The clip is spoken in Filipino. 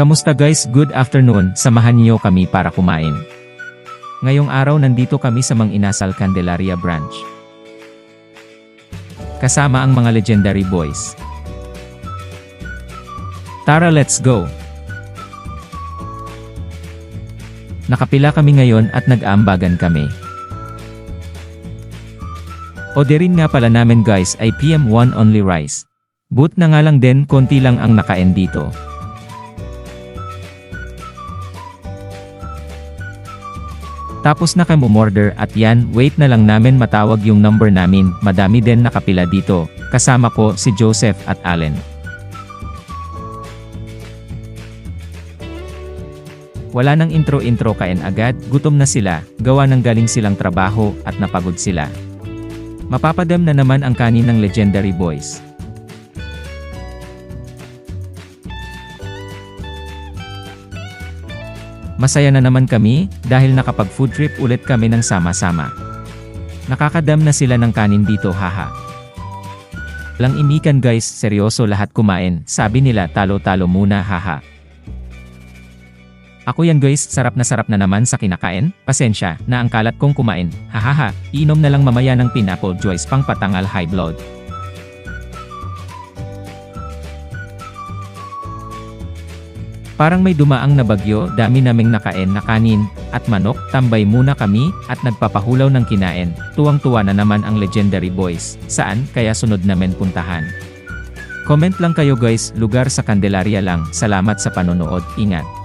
Kamusta guys? Good afternoon. Samahan niyo kami para kumain. Ngayong araw nandito kami sa Mang Inasal Candelaria Branch. Kasama ang mga legendary boys. Tara let's go! Nakapila kami ngayon at nag-aambagan kami. Orderin nga pala namin guys ay PM1 only rice. Boot na nga lang din konti lang ang nakain dito. Tapos na kami umorder at yan, wait na lang namin matawag yung number namin, madami din nakapila dito, kasama ko si Joseph at Allen. Wala nang intro-intro kain agad, gutom na sila, gawa ng galing silang trabaho, at napagod sila. Mapapadam na naman ang kanin ng Legendary Boys. Masaya na naman kami, dahil nakapag food trip ulit kami ng sama-sama. Nakakadam na sila ng kanin dito haha. Lang imikan guys, seryoso lahat kumain, sabi nila talo-talo muna haha. Ako yan guys, sarap na sarap na naman sa kinakain, pasensya, na ang kalat kong kumain, hahaha, inom na lang mamaya ng pineapple juice pang patangal high blood. Parang may dumaang na bagyo, dami naming nakain na kanin, at manok, tambay muna kami, at nagpapahulaw ng kinain, tuwang-tuwa na naman ang legendary boys, saan, kaya sunod namin puntahan. Comment lang kayo guys, lugar sa Candelaria lang, salamat sa panonood, ingat.